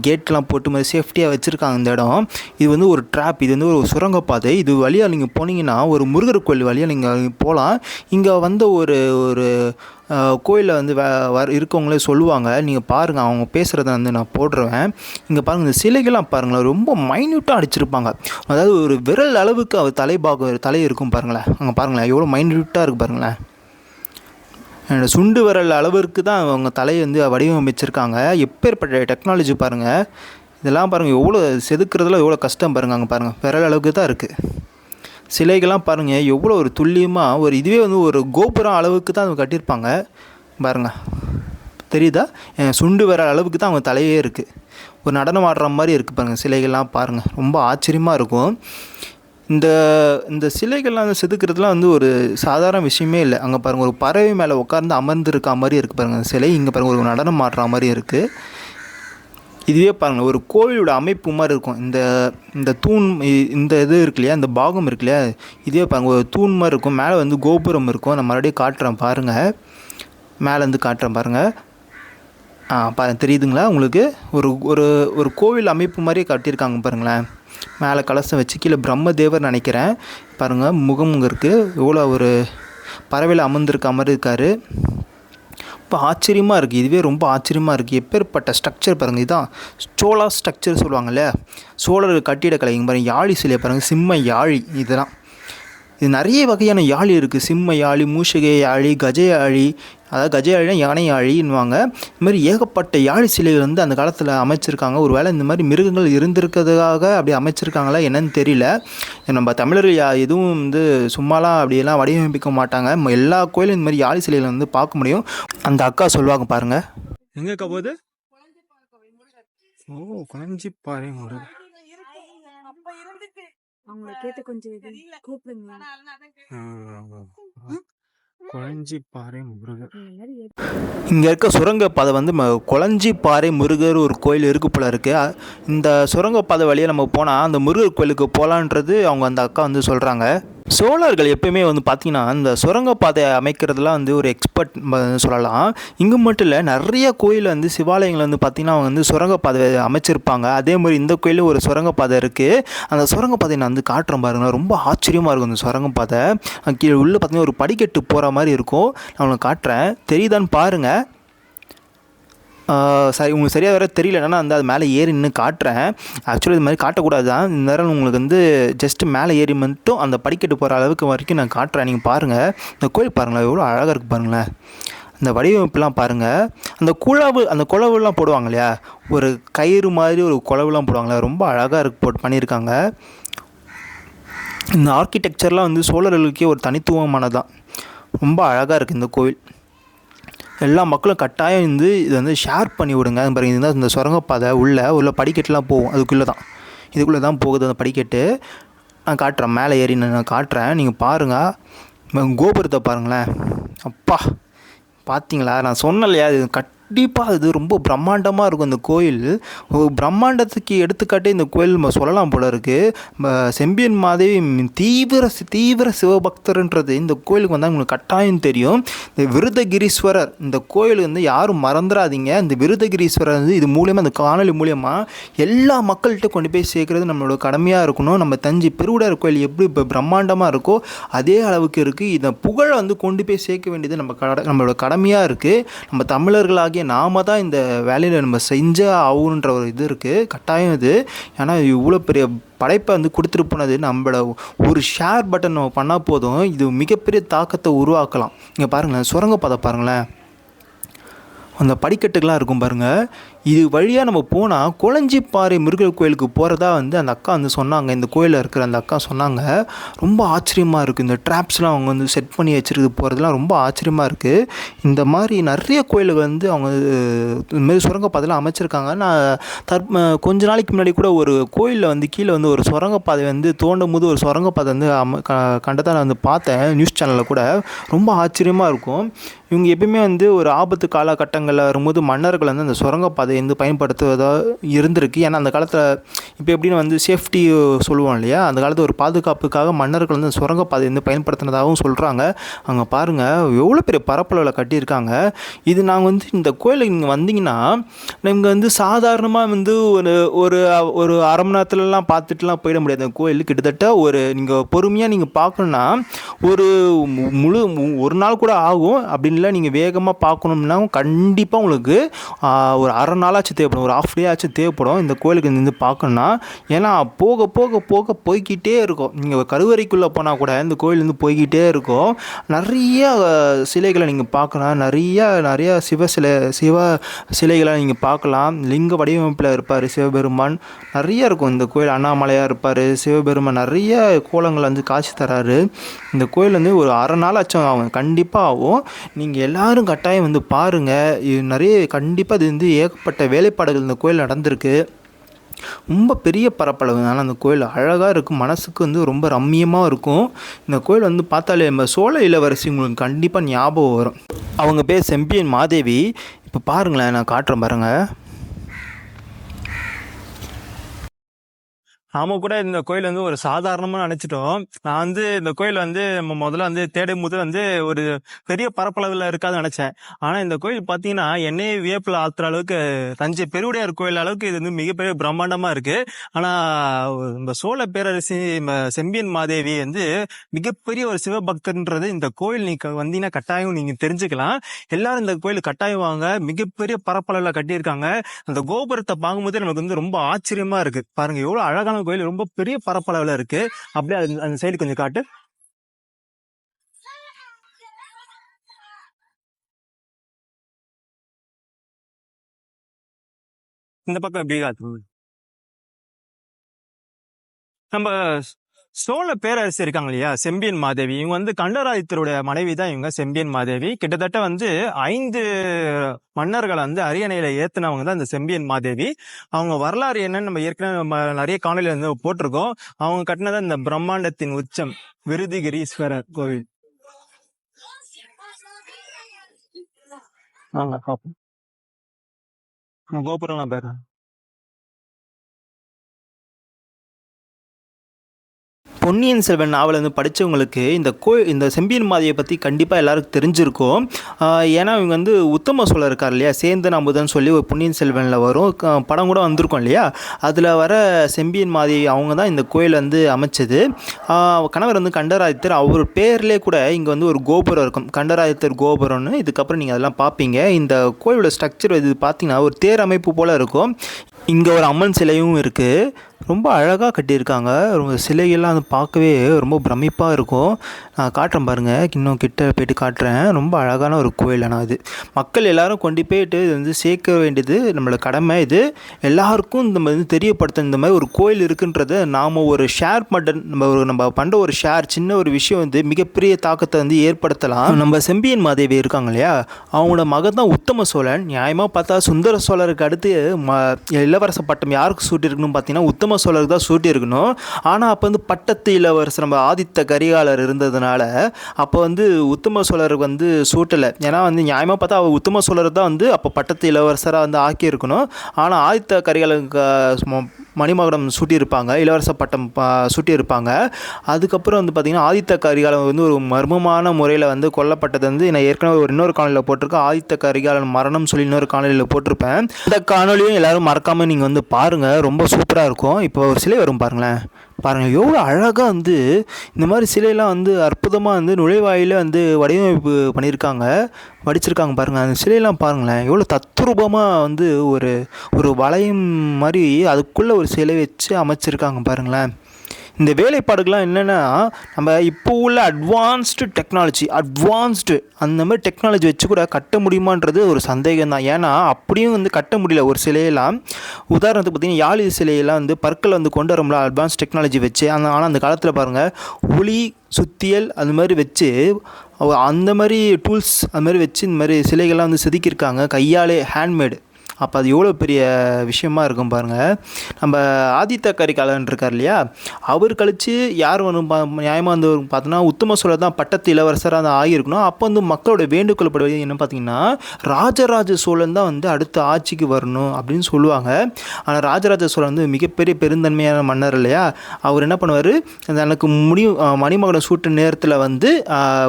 கேட் லைட்லாம் போட்டு மாதிரி சேஃப்டியாக வச்சுருக்காங்க இந்த இடம். இது வந்து ஒரு ட்ராப் இது வந்து ஒரு சுரங்கப்பாதை. இது வழியாக நீங்கள் போனீங்கன்னா ஒரு முருகர் கோயில் வழியாக நீங்கள் போகலாம். இங்கே வந்த ஒரு ஒரு கோயிலில் வந்து வே வர இருக்கவங்களே சொல்லுவாங்க. நீங்கள் பாருங்கள் அவங்க பேசுகிறத வந்து நான் போடுறேன் இங்கே பாருங்கள் இந்த சிலைகள்லாம் பாருங்களேன் ரொம்ப மைன்யூட்டாக அடிச்சிருப்பாங்க. அதாவது ஒரு விரல் அளவுக்கு அவர் தலைபாகம் தலை இருக்கும் பாருங்களேன். அங்கே பாருங்களேன் எவ்வளோ மைன்யூட்டாக இருக்குது பாருங்களேன். சுண்டு விரல் அளவிற்கு தான் அவங்க தலையை வந்து வடிவமைச்சிருக்காங்க. எப்பேற்பட்ட டெக்னாலஜி பாருங்கள் இதெல்லாம் பாருங்கள் எவ்வளோ செதுக்கிறதுல எவ்வளோ கஷ்டம் பாருங்கள் அங்கே பாருங்கள் விரல் அளவுக்கு தான் இருக்குது சிலைகள்லாம் பாருங்கள் எவ்வளோ ஒரு துல்லியமாக ஒரு இதுவே வந்து ஒரு கோபுரம் அளவுக்கு தான் அவங்க கட்டியிருப்பாங்க. பாருங்கள் தெரியுதா? என் சுண்டு விரல் அளவுக்கு தான் அவங்க தலையே இருக்குது ஒரு நடனம் ஆடுற மாதிரி இருக்குது பாருங்கள் சிலைகள்லாம் பாருங்கள் ரொம்ப ஆச்சரியமாக இருக்கும். இந்த இந்த சிலைகள்லாம் வந்து செதுக்கிறதுலாம் வந்து ஒரு சாதாரண விஷயமே இல்லை. அங்கே பாருங்கள் ஒரு பறவை மேலே உட்கார்ந்து அமர்ந்துருக்க மாதிரி இருக்குது பாருங்கள் அந்த சிலை. இங்கே பாருங்கள் ஒரு நடனம் ஆடுற மாதிரி இருக்குது இதுவே பாருங்கள் ஒரு கோவிலோட அமைப்பு மாதிரி இருக்கும். இந்த இந்த தூண் இ- இந்த இது இருக்கு இல்லையா இந்த பாகம் இருக்கு இல்லையா இதுவே பாருங்கள் ஒரு தூண் மாதிரி இருக்கும். மேலே வந்து கோபுரம் இருக்கும். நான் மறுபடியும் காட்டுறேன் பாருங்கள் மேலேருந்து காட்டுறேன் பாருங்கள் ஆ பா தெரியுதுங்களா உங்களுக்கு? ஒரு ஒரு ஒரு கோவில் அமைப்பு மாதிரி கட்டியிருக்காங்க பாருங்களேன். மேலே கலசம் வச்சு கீழே பிரம்மதேவர் நினைக்கிறேன். பாருங்கள் முகம் இருக்குது எவ்வளோ ஒரு பறவையில் அமர்ந்திருக்க அமர்ந்திருக்காரு இருக்கார். ரொம்ப ஆச்சரியமாக இருக்குது இதுவே ரொம்ப ஆச்சரியமாக இருக்குது எப்பேற்பட்ட ஸ்ட்ரக்சர் பாருங்கள் இதான் சோழா ஸ்ட்ரக்சர் சொல்லுவாங்கல்ல. சோழர் கட்டிடக்கலை இங்கே பாருங்கள் யாழி சிலையை பாருங்கள் சிம்ம யாழி இதெல்லாம். இது நிறைய வகையான யாழி இருக்குது சிம்ம யாழி மூஷிகை யாழி கஜ யாழி அதாவது கஜ யாழினா யானை யாழின்வாங்க இது மாதிரி ஏகப்பட்ட யாழி சிலைகள் வந்து அந்த காலத்தில் அமைச்சிருக்காங்க. ஒரு வேளை இந்த மாதிரி மிருகங்கள் இருந்திருக்கிறதுக்காக அப்படி அமைச்சிருக்காங்களா என்னன்னு தெரியல. நம்ம தமிழர்கள் யா எதுவும் வந்து சும்மாலாம் அப்படியெல்லாம் வடிவமைப்பிக்க மாட்டாங்க. எல்லா கோயிலும் இந்த மாதிரி யாழி சிலைகளை வந்து பார்க்க முடியும். அந்த அக்கா சொல்லுவாங்க பாருங்கள் எங்கே போகுது? ஓ குழஞ்சிப்பாறை பாருங்க அவங்கள கேட்டு கொஞ்சம் இது கூப்பிடுங்க குழஞ்சிப்பாறை முருகன் இந்த மாதிரி இங்கே இருக்க சுரங்கப்பாதை வந்து ம கொளஞ்சிப்பாறை முருகர் ஒரு கோயில் இருக்கு போல இருக்குது அ- இந்த சுரங்கப்பாதை வழியாக நம்ம போனால் அந்த முருகர் கோயிலுக்கு போகலான்றது அவங்க அந்த அக்கா வந்து சொல்கிறாங்க சோழர்கள் எப்பயுமே வந்து பார்த்திங்கன்னா இந்த சுரங்கப்பாதை அமைக்கிறதுலாம் வந்து ஒரு எக்ஸ்பர்ட் சொல்லலாம். இங்கே மட்டும் இல்லை நிறைய கோயில் வந்து சிவாலயங்கள் வந்து பார்த்திங்கன்னா அவங்க வந்து சுரங்கப்பாதை அமைச்சிருப்பாங்க. அதே மாதிரி இந்த கோயிலும் ஒரு சுரங்கப்பாதை இருக்குது அந்த சுரங்கப்பாதை நான் வந்து காட்டுறேன் பாருங்கள் ரொம்ப ஆச்சரியமாக இருக்கும் அந்த சுரங்கப்பாதை. கீழே உள்ளே பார்த்தீங்கன்னா ஒரு படிக்கட்டு போகிற மாதிரி இருக்கும். நான் உங்களுக்கு காட்டுறேன். தெரியுதான்னு பாருங்கள் சரி உங்களுக்கு சரியாக வர தெரியலன்னா அந்த அது மேலே ஏறி நின்று காட்டுறேன். ஆக்சுவலி இது மாதிரி காட்டக்கூடாது தான். இந்த நேரம் உங்களுக்கு வந்து ஜஸ்ட் மேலே ஏறி மட்டும் அந்த படிக்கட்டு போகிற அளவுக்கு வரைக்கும் நான் காட்டுறேன். நீங்கள் பாருங்கள் இந்த கோயில் பாருங்களேன். எவ்வளோ அழகாக இருக்குது பாருங்களேன். இந்த வடிவமைப்புலாம் பாருங்கள் அந்த குழவு அந்த குழவுலாம் போடுவாங்க இல்லையா? ஒரு கயிறு மாதிரி ஒரு குழவுலாம் போடுவாங்களே. ரொம்ப அழகாக இருக்கு போட்டு பண்ணியிருக்காங்க. இந்த ஆர்கிடெக்சர்லாம் வந்து சோழர்களுக்கே ஒரு தனித்துவமானதான் ரொம்ப அழகாக இருக்குது இந்த கோவில். எல்லா மக்களும் கட்டாயம் வந்து இதை வந்து ஷேர் பண்ணி விடுங்க. அது பாருங்க இதுதான் இந்த சுரங்கப்பாதை உள்ளே உள்ள படிக்கட்டுலாம் போகும். அதுக்குள்ளே தான். இதுக்குள்ளே தான் போகுது அந்த படிக்கட்டு. நான் காட்டுறேன் மேலே ஏறி நான் காட்டுறேன். நீங்கள் பாருங்கள் கோபுரத்தை பாருங்களேன். அப்பா பார்த்தீங்களா நான் சொன்னேன் இல்லையா கட் கண்டிப்பாக இது ரொம்ப பிரம்மாண்டமாக இருக்கும் இந்த கோயில். பிரம்மாண்டத்துக்கு எடுத்துக்காட்டே இந்த கோயில் நம்ம சொல்லலாம் போல இருக்குது செம்பியன் மாதேவி தீவிர தீவிர சிவபக்தர்ன்றது இந்த கோயிலுக்கு வந்தால் உங்களுக்கு கட்டாயம் தெரியும். இந்த விருதகிரீஸ்வரர் இந்த கோயில் வந்து யாரும் மறந்துடாதீங்க இந்த விருதகிரீஸ்வரர் வந்து இது மூலியமாக இந்த காணொலி மூலியமாக எல்லா மக்கள்கிட்ட கொண்டு போய் சேர்க்குறது நம்மளோட கடமையாக இருக்கணும். நம்ம தஞ்சை பெருவுடையார் கோயில் எப்படி இப்போ பிரம்மாண்டமாக இருக்கோ அதே அளவுக்கு இருக்குது இந்த புகழை வந்து கொண்டு போய் சேர்க்க வேண்டியது நம்ம கட நம்மளோட கடமையாக இருக்குது நம்ம தமிழர்களாகிய நாம தான் இந்த வேலையில் நம்ம செஞ்சே ஆகணுன்ற ஒரு இது இருக்குது கட்டாயம் இது. ஏன்னா இவ்வளோ பெரிய படைப்பை வந்து கொடுத்துட்டு போனது நம்மளோட ஒரு ஷேர் பட்டன் நம்ம பண்ணால் போதும். இது மிகப்பெரிய தாக்கத்தை உருவாக்கலாம். இங்கே பாருங்களேன் சுரங்கப்பாதை பாருங்களேன். அந்த படிக்கட்டுகள்லாம் இருக்கும் பாருங்கள் இது வழியாக நம்ம போனால் குளஞ்சிப்பாறை முருகர் கோயிலுக்கு போகிறதா வந்து அந்த அக்கா வந்து சொன்னாங்க. இந்த கோயிலில் இருக்கிற அந்த அக்கா சொன்னாங்க. ரொம்ப ஆச்சரியமாக இருக்குது இந்த ட்ராப்ஸ்லாம் அவங்க வந்து செட் பண்ணி வச்சுருக்கு போகிறதுலாம் ரொம்ப ஆச்சரியமாக இருக்குது இந்த மாதிரி நிறைய கோயிலுக்கு வந்து அவங்க இந்த மாதிரி சுரங்கப்பாதைலாம் அமைச்சிருக்காங்க. நான் தற் கொஞ்ச நாளைக்கு முன்னாடி கூட ஒரு கோயிலில் வந்து கீழே வந்து ஒரு சுரங்கப்பாதை வந்து தோண்டும் போது ஒரு சுரங்கப்பாதை வந்து அம க கண்டதாக நான் வந்து பார்த்தேன் நியூஸ் சேனலில் கூட. ரொம்ப ஆச்சரியமாக இருக்கும். இவங்க எப்பயுமே வந்து ஒரு ஆபத்து காலகட்டங்களில் வரும்போது மன்னர்கள் வந்து அந்த சுரங்கப்பாதை வந்து பயன்படுத்துவதாக இருந்திருக்கு. ஏன்னா அந்த காலத்தில் இப்போ எப்படின்னு வந்து சேஃப்டி சொல்லுவோம் இல்லையா? அந்த காலத்தில் ஒரு பாதுகாப்புக்காக மன்னர்கள் வந்து சுரங்கப்பாதை வந்து பயன்படுத்தினதாகவும் சொல்கிறாங்க அங்கே பாருங்கள் எவ்வளோ பெரிய பரப்பளவில் கட்டியிருக்காங்க. இது நாங்கள் வந்து இந்த கோயிலுக்கு நீங்கள் வந்தீங்கன்னா நீங்கள் வந்து சாதாரணமாக வந்து ஒரு ஒரு ஒரு அரை மணி நேரத்துலலாம் பார்த்துட்டுலாம் போயிட முடியாது. அந்த கோயில் கிட்டத்தட்ட ஒரு நீங்கள் பொறுமையாக நீங்கள் பார்க்கணுன்னா ஒரு மு- முழு மு- ஒரு நாள் கூட ஆகும். அப்படின்லாம் நீங்கள் வேகமாக பார்க்கணும்னா கண்டிப்பாக உங்களுக்கு ஒரு அரை நாளாச்சும் தேவைப்படும். ஒரு ஆஃப் டே ஆச்சும் தேவைப்படும். இந்த கோயிலுக்கு நின்று பார்க்கணுன்னா ஏன்னா போக போக போக போய்க்கிட்டே இருக்கும். நீங்கள் கருவறைக்குள்ளே போனால் கூட இந்த கோயில் வந்து இருக்கும். நிறைய சிலைகளை நீங்கள் பார்க்கலாம். நிறையா நிறையா சிவ சிலை சிவ சிலைகளை நீங்கள் பார்க்கலாம். லிங்க வடிவமைப்பில் இருப்பார் சிவபெருமான். நிறைய இருக்கும் இந்த கோயில். அண்ணாமலையாக இருப்பார் சிவபெருமான். நிறைய கோலங்கள் வந்து காட்சி தராரு. இந்த கோயில் வந்து ஒரு அரை நாள் ஆச்சும் ஆகும். கண்டிப்பாக ஆகும். நீங்கள் எல்லோரும் கட்டாயம் வந்து பாருங்கள் நிறைய கண்டிப்பாக இது வந்து ஏகப்பட்ட வேலைப்பாடுகள் இந்த கோயில் நடந்திருக்கு. ரொம்ப பெரிய பரப்பளவு. ஆனால் அந்த கோயில் அழகாக இருக்கும். மனசுக்கு வந்து ரொம்ப ரம்மியமாக இருக்கும். இந்த கோயில் வந்து பார்த்தாலே நம்ம சோழ இளவரசி உங்களுக்கு கண்டிப்பாக ஞாபகம் வரும். அவங்க பேர் செம்பியன் மாதேவி. இப்போ பாருங்களேன் நான் காட்டுறேன் பாருங்கள் நாம கூட இந்த கோயில் வந்து ஒரு சாதாரணமா நினைச்சிட்டோம். நான் வந்து இந்த கோயில் வந்து நம்ம முதல்ல வந்து தேடும் போது வந்து ஒரு பெரிய பரப்பளவில் இருக்காது நினைச்சேன். ஆனா இந்த கோயில் பாத்தீங்கன்னா என்னையே வியப்புல ஆத்துற அளவுக்கு தஞ்சை பெருவுடையார் கோயில் அளவுக்கு இது வந்து மிகப்பெரிய பிரம்மாண்டமா இருக்கு. ஆனா இந்த சோழ பேரரசி செம்பியன் மாதேவி வந்து மிகப்பெரிய ஒரு சிவபக்தர்ன்றது இந்த கோயில் நீங்க வந்தீங்கன்னா கட்டாயம் நீங்க தெரிஞ்சுக்கலாம். எல்லாரும் இந்த கோயில் கட்டாயம் வாங்க. மிகப்பெரிய பரப்பளவில் கட்டியிருக்காங்க. அந்த கோபுரத்தை பார்க்கும்போதே நமக்கு வந்து ரொம்ப ஆச்சரியமா இருக்கு. பாருங்க எவ்வளவு அழகான கோயில் ரொம்ப பெரிய பரப்பளவில் இருக்கு. அப்படியே அந்த சைடு கொஞ்சம் காட்டு. இந்த பக்கம் எப்படி காட்டு. நம்ம சோழ பேரரசு இருக்காங்க இல்லையா? செம்பியன் மாதேவி. இவங்க வந்து கண்டராதித்தருடைய மனைவி தான் இவங்க செம்பியன் மாதேவி. கிட்டத்தட்ட வந்து ஐந்து மன்னர்களை வந்து அரியணையில ஏத்தினவங்க தான் இந்த செம்பியன் மாதேவி. அவங்க வரலாறு என்னன்னு நம்ம ஏற்கனவே நிறைய காணொலி வந்து போட்டிருக்கோம். அவங்க கட்டினது இந்த பிரம்மாண்டத்தின் உச்சம் விருதிகிரீஸ்வரர் கோவில். வாங்க பார்ப்போம். கோபுரம்லாம் பேரு பொன்னியின் செல்வன் நாவல் வந்து படித்தவங்களுக்கு இந்த கோ இந்த செம்பியன் மாதியை பற்றி கண்டிப்பாக எல்லாருக்கும் தெரிஞ்சிருக்கும். ஏன்னா இவங்க வந்து உத்தம சோழர் இருக்கார் இல்லையா? சேந்தன் அமுதன் சொல்லி ஒரு பொன்னியின் செல்வனில் வரும். படம் கூட வந்திருக்கும் இல்லையா? அதில் வர செம்பியன் மாதி அவங்க தான் இந்த கோயில் வந்து அமைச்சது. கணவர் வந்து கண்டராதித்தர். அவர் பேர்லேயே கூட இங்கே வந்து ஒரு கோபுரம் இருக்கும். கண்டராதித்தர் கோபுரம்னு. இதுக்கப்புறம் நீங்கள் அதெல்லாம் பார்ப்பீங்க இந்த கோயிலோட ஸ்ட்ரக்சர் இது பார்த்தீங்கன்னா ஒரு தேர் அமைப்பு போல் இருக்கும். இங்கே ஒரு அம்மன் சிலையும் இருக்குது ரொம்ப அழகாக கட்டியிருக்காங்க. ரொம்ப சிலைகள்லாம் வந்து பார்க்கவே ரொம்ப பிரமிப்பாக இருக்கும். நான் காட்டுறேன் பாருங்கள் இன்னும் கிட்ட போயிட்டு காட்டுறேன். ரொம்ப அழகான ஒரு கோயில் ஆனால் இது. மக்கள் எல்லாரும் கொண்டு போயிட்டு இது வந்து சேர்க்க வேண்டியது நம்மளோட கடமை இது. எல்லாருக்கும் இந்த மாதிரி தெரியப்படுத்த இந்த மாதிரி ஒரு கோயில் இருக்குன்றத நாம் ஒரு ஷேர் பட்டன் நம்ம ஒரு நம்ம பண்ணுற ஒரு ஷேர் சின்ன ஒரு விஷயம் வந்து மிகப்பெரிய தாக்கத்தை வந்து ஏற்படுத்தலாம். நம்ம செம்பியன் மாதேவி இருக்காங்க இல்லையா? அவங்களோட மகன் தான் உத்தம சோழன். நியாயமாக பார்த்தா சுந்தர சோழருக்கு அடுத்து ம இளவரச பட்டம் யாருக்கு சூட்டியிருக்கணும் பார்த்தீங்கன்னா உத்தம சோழருக்கு தான் சூட்டியிருக்கணும் ஆனால் அப்போ வந்து பட்டத்து இளவரசர் நம்ம ஆதித்த கரிகாலர் இருந்ததுனால அப்போ வந்து உத்தம சோழருக்கு வந்து சூட்டலை. ஏன்னா வந்து நியாயமாக பார்த்தா அவர் உத்தம சோழர் தான் வந்து அப்போ பட்டத்து இளவரசராக வந்து ஆக்கியிருக்கணும். ஆனால் ஆதித்த கரிகாலருக்கு மணிமகுடம் சூட்டியிருப்பாங்க இளவரச பட்டம் சூட்டியிருப்பாங்க. அதுக்கப்புறம் வந்து பார்த்திங்கன்னா ஆதித்த கரிகாலன் வந்து ஒரு மர்மமான முறையில் வந்து கொல்லப்பட்டது வந்து நான் ஏற்கனவே ஒரு இன்னொரு காணொலியில் போட்டிருக்கேன். ஆதித்த கரிகாலன் மரணம் சொல்லி இன்னொரு காணொலியில் போட்டிருப்பேன். இந்த காணொலியும் எல்லாரும் மறக்காமல் நீங்கள் வந்து பாருங்கள் ரொம்ப சூப்பராக இருக்கும். இப்போ ஒரு சிலை வரும் பாருங்களேன். பாருங்கள் எவ்வளோ அழகாக வந்து இந்த மாதிரி சிலையெல்லாம் வந்து அற்புதமாக வந்து நுழைவாயில வந்து வடிவமைப்பு பண்ணியிருக்காங்க வடிச்சிருக்காங்க பாருங்கள் அந்த சிலையெல்லாம் பாருங்களேன் எவ்வளோ தத்ரூபமாக வந்து ஒரு ஒரு வளையம் மாதிரி அதுக்குள்ளே ஒரு சிலை வச்சு அமைச்சிருக்காங்க பாருங்களேன். இந்த வேலைப்பாடுகள்லாம் என்னென்னா நம்ம இப்போ உள்ள அட்வான்ஸ்டு டெக்னாலஜி அட்வான்ஸ்டு அந்த மாதிரி டெக்னாலஜி வச்சு கூட கட்ட முடியுமான்றது ஒரு சந்தேகம் தான் ஏன்னா அப்படியும் வந்து கட்ட முடியல. ஒரு சிலையெல்லாம் உதாரணத்துக்கு பார்த்தீங்கன்னா யாழி சிலையெல்லாம் வந்து பற்களை வந்து கொண்டு வரோம்ல அட்வான்ஸ் டெக்னாலஜி வச்சு. அந்த ஆனால் அந்த காலத்தில் பாருங்கள் ஒளி சுத்தியல் அது மாதிரி வச்சு அந்த மாதிரி டூல்ஸ் அது மாதிரி வச்சு இந்த மாதிரி சிலைகள்லாம் வந்து செதுக்கியிருக்காங்க. கையாலே ஹேண்ட்மேடு அப்போ அது எவ்வளோ பெரிய விஷயமா இருக்கும் பாருங்கள் நம்ம ஆதித்த கரிகாலன் இருக்கார் இல்லையா? அவர் கழித்து யார் வரும் பா நியாயமாக வந்து பார்த்தோன்னா உத்தம சோழர் தான் பட்டத்து இளவரசராக தான் ஆகியிருக்கணும். அப்போ வந்து மக்களோட வேண்டுகோள் படுவது என்ன பார்த்தீங்கன்னா ராஜராஜ சோழன் தான் வந்து அடுத்த ஆட்சிக்கு வரணும் அப்படின்னு சொல்லுவாங்க. ஆனால் ராஜராஜ சோழன் வந்து மிகப்பெரிய பெருந்தன்மையான மன்னர் இல்லையா? அவர் என்ன பண்ணுவார்? எனக்கு முடியும் மணிமகனை சூட்டு நேரத்தில் வந்து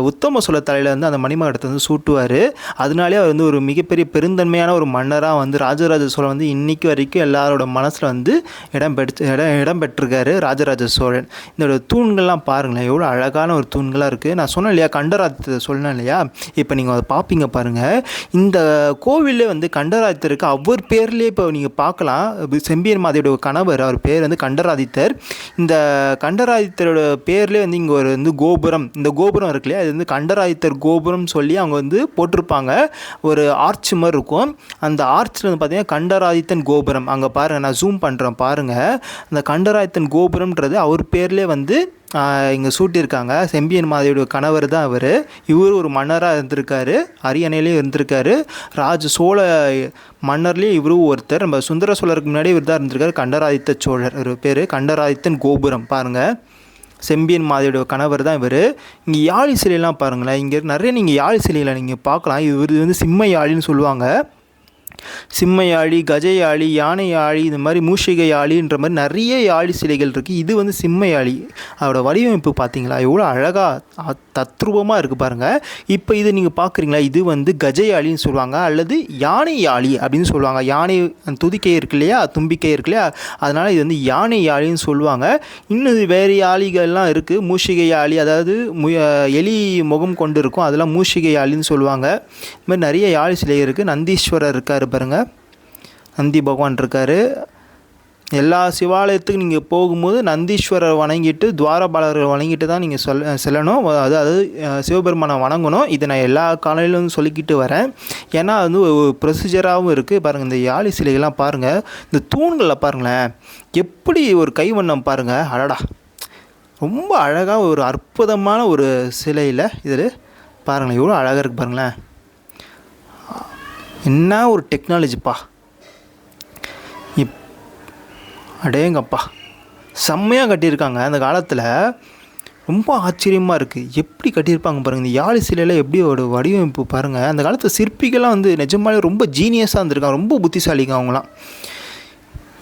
உத்தம சோழ தலையில் வந்து அந்த மணிமகடத்தை வந்து சூட்டுவார். அதனாலே அவர் வந்து ஒரு மிகப்பெரிய பெருந்தன்மையான ஒரு மன்னராக வந்து ராஜராஜ சோழன் வந்து இன்றைக்கி வரைக்கும் எல்லாரோட மனசில் வந்து இடம் பெற்று இடம் இடம் பெற்றிருக்காரு ராஜராஜ சோழன். இதோட தூண்கள்லாம் பாருங்களேன் எவ்வளோ அழகான ஒரு தூண்களாக இருக்குது நான் சொன்னேன் இல்லையா கண்டராஜத்தை சொன்னேன் இல்லையா? இப்போ நீங்கள் அதை பார்ப்பீங்க பாருங்கள் இந்த கோவிலே வந்து கண்டராதித்தருக்கு ஒவ்வொரு பேர்லேயே இப்போ நீங்கள் பார்க்கலாம் செம்பியன் மாதிரியோட கணவர் அவர் பேர் வந்து கண்டராதித்தர். இந்த கண்டராதித்தரோட பேர்லேயே வந்து இங்கே ஒரு வந்து கோபுரம் இந்த கோபுரம் இருக்கு இல்லையா? இது வந்து கண்டராதித்தர் கோபுரம் சொல்லி அவங்க வந்து போட்டிருப்பாங்க. ஒரு ஆர்ச் மாதிரி இருக்கும். அந்த ஆர்ச் ஆர்ச்சில் வந்து பார்த்தீங்கன்னா கண்டராதித்தன் கோபுரம். அங்கே பாருங்கள் நான் ஜூம் பண்ணுறேன் பாருங்கள் அந்த கண்டராதித்தன் கோபுரம்ன்றது அவர் பேர்லேயே வந்து இங்கே சூட்டியிருக்காங்க. செம்பியன் மாதேவியோட கணவர் தான் அவர். இவர் ஒரு மன்னராக இருந்திருக்காரு. அரியணையிலையும் இருந்திருக்காரு. ராஜ சோழ மன்னர்லேயும் இவரும் ஒருத்தர். நம்ம சுந்தர சோழருக்கு முன்னாடி இவர் தான் இருந்திருக்காரு. கண்டராதித்த சோழர். ஒரு பேர் கண்டராதித்தன் கோபுரம். பாருங்கள் செம்பியன் மாதிரியோட கணவர் தான் இவர். இங்கே யாழி சிலையெல்லாம் பாருங்களேன். இங்கே நிறைய நீங்கள் யாழி சிலையில் நீங்கள் பார்க்கலாம். இவர் வந்து சிம்ம யாழின்னு சொல்லுவாங்க. சிம்ம யாழி கஜ யாழி யானை யாழி இந்த மாதிரி மூஷிகை யாழின்ற மாதிரி நிறைய யாழி சிலைகள் இருக்குது இது வந்து சிம்ம யாழி அதோட வடிவமைப்பு பார்த்தீங்களா? எவ்வளோ அழகாக தத்ரூபமாக இருக்குது பாருங்கள் இப்போ இது நீங்கள் பார்க்குறீங்களா? இது வந்து கஜ யாழின்னு சொல்லுவாங்க. அல்லது யானை யாழி அப்படின்னு சொல்லுவாங்க. யானை துதிக்கை இருக்கு இல்லையா? தும்பிக்கை இருக்கு இல்லையா? அதனால் இது வந்து யானை யாழின்னு சொல்லுவாங்க. இன்னும் இது வேறு யாழிகள்லாம் இருக்குது மூஷிகை யாழி அதாவது மு எலி முகம் கொண்டு இருக்கும். அதெல்லாம் மூஷிகை யாழின்னு சொல்லுவாங்க. இது மாதிரி நிறைய யாழி சிலை இருக்குது நந்தீஸ்வரர் இருக்கார் பாருங்கள் நந்தி பகவான் இருக்கார். எல்லா சிவாலயத்துக்கும் நீங்கள் போகும்போது நந்தீஸ்வரர் வணங்கிட்டு துவாரபாலர்கள் வணங்கிட்டு தான் நீங்கள் சொல் செல்லணும். அது அதாவது சிவபெருமானை வணங்கணும். இதை நான் எல்லா காலையிலும் சொல்லிக்கிட்டு வரேன். ஏன்னா அது வந்து ஒரு ப்ரொசீஜராகவும் இருக்குது பாருங்கள் இந்த யாழி சிலைகள்லாம் பாருங்கள் இந்த தூண்களில் பாருங்களேன். எப்படி ஒரு கைவண்ணம் பாருங்கள் அடடா. ரொம்ப அழகாக ஒரு அற்புதமான ஒரு சிலையில் இதில் பாருங்களேன். எவ்வளோ அழகாக இருக்குது பாருங்களேன். என்ன ஒரு டெக்னாலஜிப்பா இப் அடேங்கப்பா. செம்மையாக கட்டியிருக்காங்க அந்த காலத்தில். ரொம்ப ஆச்சரியமாக இருக்குது எப்படி கட்டியிருப்பாங்க பாருங்கள் இந்த யாழி சிலையில் எப்படி ஒரு வடிவமைப்பு பாருங்கள் அந்த காலத்து சிற்பிகள்லாம் வந்து நிஜமாலே ரொம்ப ஜீனியஸாக இருந்திருக்காங்க. ரொம்ப புத்திசாலிங்க அவங்களாம்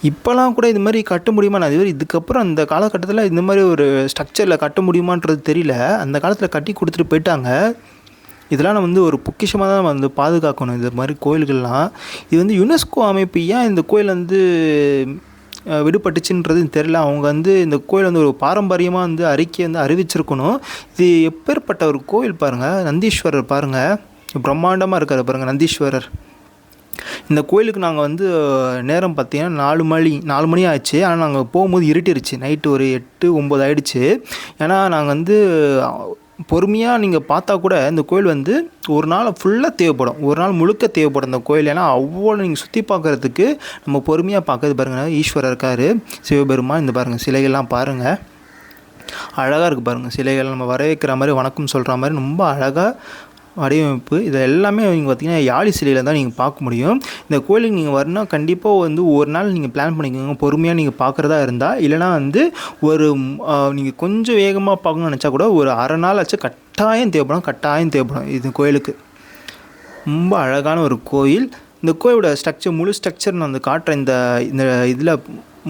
இப்போலாம் கூட இது மாதிரி கட்ட முடியுமா? நான் இதுவரை இதுக்கப்புறம் அந்த காலகட்டத்தில் இந்த மாதிரி ஒரு ஸ்ட்ரக்சரில் கட்ட முடியுமான்றது தெரியல. அந்த காலத்தில் கட்டி கொடுத்துட்டு போயிட்டாங்க. இதெல்லாம் நம்ம வந்து ஒரு பொக்கிஷமாக தான் நம்ம வந்து பாதுகாக்கணும். இது மாதிரி கோயில்கள்லாம் இது வந்து யுனெஸ்கோ அமைப்பு ஏன் இந்த கோயில் வந்து விடுபட்டுச்சுன்றது தெரியல. அவங்க வந்து இந்த கோயில் வந்து ஒரு பாரம்பரியமாக வந்து அறிக்கையை வந்து அறிவிச்சிருக்கணும். இது எப்பேற்பட்ட ஒரு கோயில் பாருங்கள் நந்தீஸ்வரர் பாருங்கள் பிரம்மாண்டமாக இருக்கார் பாருங்கள் நந்தீஸ்வரர். இந்த கோயிலுக்கு நாங்கள் வந்து நேரம் பார்த்தீங்கன்னா நாலு மணி நாலு மணி ஆச்சு. ஆனால் நாங்கள் போகும்போது இருட்டிருச்சு. நைட்டு ஒரு எட்டு ஒம்பது ஆயிடுச்சு. ஏன்னா நாங்கள் வந்து பொறுமையாக நீங்கள் பார்த்தா கூட இந்த கோயில் வந்து ஒரு நாள் ஃபுல்லாக தேவைப்படும். ஒரு நாள் முழுக்க தேவைப்படும் இந்த கோயில். ஏன்னா அவ்வளோ நீங்கள் சுற்றி பார்க்குறதுக்கு நம்ம பொறுமையாக பார்க்கறது பாருங்கள் ஈஸ்வரர் இருக்கார். சிவபெருமான் இந்த பாருங்கள் சிலைகள்லாம் பாருங்கள் அழகாக இருக்குது பாருங்கள் சிலைகள் நம்ம வரவேற்கிற மாதிரி வணக்கம் சொல்கிற மாதிரி ரொம்ப அழகாக வடிவமைப்பு இது எல்லாமே நீங்கள் பார்த்தீங்கன்னா யாழி சிலையில் தான் நீங்கள் பார்க்க முடியும். இந்த கோயிலுக்கு நீங்கள் வரணும் கண்டிப்பாக வந்து ஒரு நாள் நீங்கள் பிளான் பண்ணிக்கோங்க. பொறுமையாக நீங்கள் பார்க்குறதா இருந்தால் இல்லைனா வந்து ஒரு நீங்கள் கொஞ்சம் வேகமாக பார்க்கணும்னு நினச்சா கூட ஒரு அரை நாள் ஆச்சு கட்டாயம் தேவைப்படும் கட்டாயம் தேவைப்படும் இது கோயிலுக்கு. ரொம்ப அழகான ஒரு கோயில். இந்த கோயிலோட ஸ்ட்ரக்சர் முழு ஸ்ட்ரக்சர் நான் வந்து காட்டுறேன். இந்த இந்த இதில்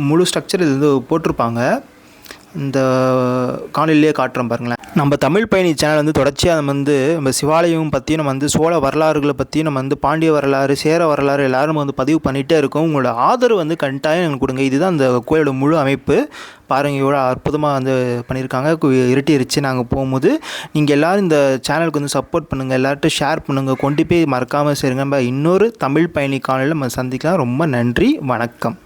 முழு ஸ்ட்ரக்சர் இது வந்து போட்டிருப்பாங்க. இந்த காணொலியிலே காட்டுறோம் பாருங்களேன். நம்ம தமிழ் பயணி சேனல் வந்து தொடர்ச்சியாக நம்ம வந்து நம்ம சிவாலயம் பற்றியும் நம்ம வந்து சோழ வரலாறுகளை பற்றியும் நம்ம வந்து பாண்டிய வரலாறு சேர வரலாறு எல்லாரும் வந்து பதிவு பண்ணிகிட்டே இருக்கோம். உங்களோட ஆதரவு வந்து கண்டாயம் எனக்கு கொடுங்க. இதுதான் அந்த கோயிலோட முழு அமைப்பு. பாருங்கள் இவ்வளோ அற்புதமாக வந்து பண்ணியிருக்காங்க. கு- இருட்டிருச்சு நாங்கள் போகும்போது நீங்கள் எல்லோரும் இந்த சேனலுக்கு வந்து சப்போர்ட் பண்ணுங்கள் எல்லார்ட்டும் ஷேர் பண்ணுங்கள் கொண்டு போய் மறக்காமல் சேருங்க. நம்ம இன்னொரு தமிழ் பயணி காணொலியில் நம்ம சந்திக்கலாம். ரொம்ப நன்றி. வணக்கம்.